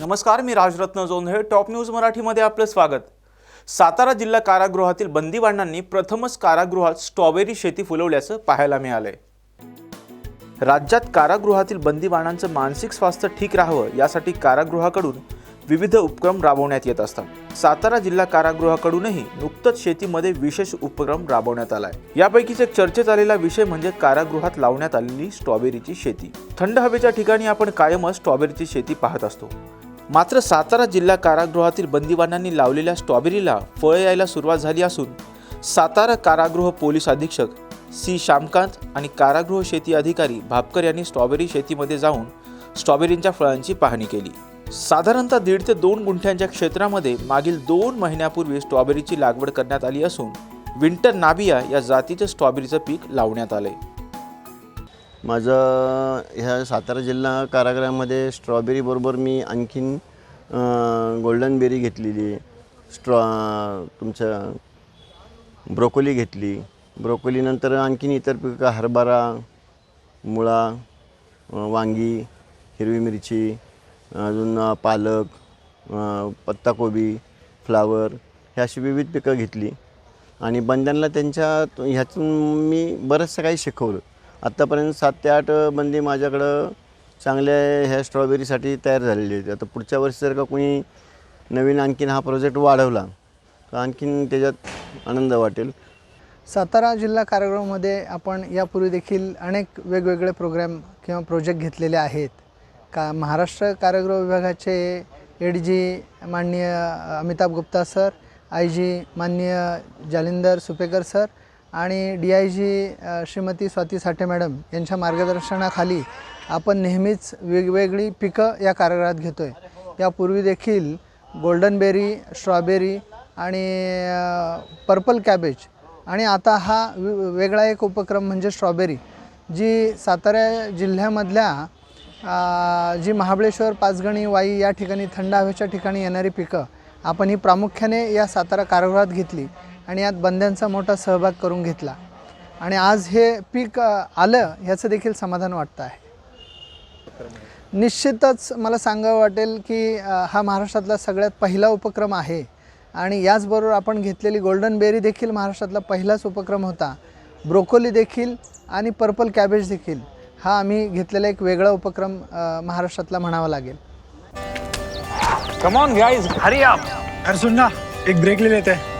नमस्कार मी Rajratna Jondhale. Top news मराठीमध्ये आपलं स्वागत. सातारा जिल्हा कारागृहातील बंदीवानांनी प्रथमच कारागृहात स्ट्रॉबेरी शेती फुलवल्याचं पाहायला मिळालंय. राज्यात कारागृहातील बंदीवानांचं मानसिक स्वास्थ्य ठीक राहावं यासाठी कारागृहाकडून विविध उपक्रम राबवण्यात येत असतात. सातारा जिल्हा कारागृहाकडूनही नुकतंच शेतीमध्ये विशेष उपक्रम राबवण्यात आलाय. यापैकीच एक चर्चेत आलेला विषय म्हणजे कारागृहात लावण्यात आलेली स्ट्रॉबेरीची शेती. थंड हवेच्या ठिकाणी आपण कायमच स्ट्रॉबेरीची शेती पाहत असतो. मात्र सातारा जिल्हा कारागृहातील बंदीवानांनी लावलेल्या स्ट्रॉबेरीला फळं यायला सुरुवात झाली असून सातारा कारागृह पोलीस अधीक्षक सी. श्यामकांत आणि कारागृह शेती अधिकारी भापकर यांनी स्ट्रॉबेरी शेतीमध्ये जाऊन स्ट्रॉबेरींच्या फळांची पाहणी केली. साधारणतः दीड ते दोन गुंठ्यांच्या क्षेत्रामध्ये मागील दोन महिन्यापूर्वी स्ट्रॉबेरीची लागवड करण्यात आली असून विंटर नाबिया या जातीच्या स्ट्रॉबेरीचं पीक लावण्यात आले माझं ह्या सातारा जिल्हा कारागृहामध्ये स्ट्रॉबेरीबरोबर मी आणखीन गोल्डन बेरी घेतलेली स्ट्रॉ तुमचं ब्रोकोली घेतली. ब्रोकोलीनंतर आणखीन इतर पिकं हरभरा मुळा वांगी हिरवी मिरची अजून पालक पत्ताकोबी फ्लावर हे अशी विविध पिकं घेतली. आणि बंद्यांना त्यांच्या ह्यातून मी बरंचसं काही शिकवलं. आत्तापर्यंत सात ते आठ बंदी माझ्याकडं चांगल्या ह्या स्ट्रॉबेरीसाठी तयार झालेली होती. आता पुढच्या वर्षी जर का कोणी नवीन आणखीन हा प्रोजेक्ट वाढवला तर आणखीन त्याच्यात आनंद वाटेल. सातारा जिल्हा कार्यक्रमामध्ये आपण यापूर्वी देखील अनेक वेगवेगळे प्रोग्रॅम किंवा प्रोजेक्ट घेतलेले आहेत. का महाराष्ट्र कारागृह विभागाचे ए डी जी माननीय Amitabh Gupta sir I G माननीय जालिंदर सुपेकर सर आणि D I G Shrimati Swati Sathe madam यांच्या मार्गदर्शनाखाली आपण नेहमीच वेगवेगळी पिकं या कार्यक्रमात घेतो आहे यापूर्वी देखील गोल्डन बेरी स्ट्रॉबेरी आणि पर्पल कॅबेज आणि आता हा वे- वेगळा एक उपक्रम म्हणजे स्ट्रॉबेरी जी सातारा जिल्ह्यामधल्या जी महाबळेश्वर पाचगणी वाई या ठिकाणी थंड हवेच्या ठिकाणी येणारी पिकं आपण ही प्रामुख्याने या सातारा कारागृहात घेतली. आणि यात बंद्यांचा मोठा सहभाग करून घेतला. आणि आज हे पीक आलं ह्याचं देखील समाधान वाटतं आहे. निश्चितच मला सांगावं वाटेल की हा महाराष्ट्रातला सगळ्यात पहिला उपक्रम आहे. आणि याचबरोबर आपण घेतलेली गोल्डन बेरी देखील महाराष्ट्रातला पहिलाच उपक्रम होता. ब्रोकोली देखील आणि पर्पल कॅबेज देखील. हा आम्ही घेतलेला एक वेगळा उपक्रम महाराष्ट्रातला म्हणावा लागेल. Come on guys hurry up अरे सुन ना एक ब्रेक ले लेते. हैं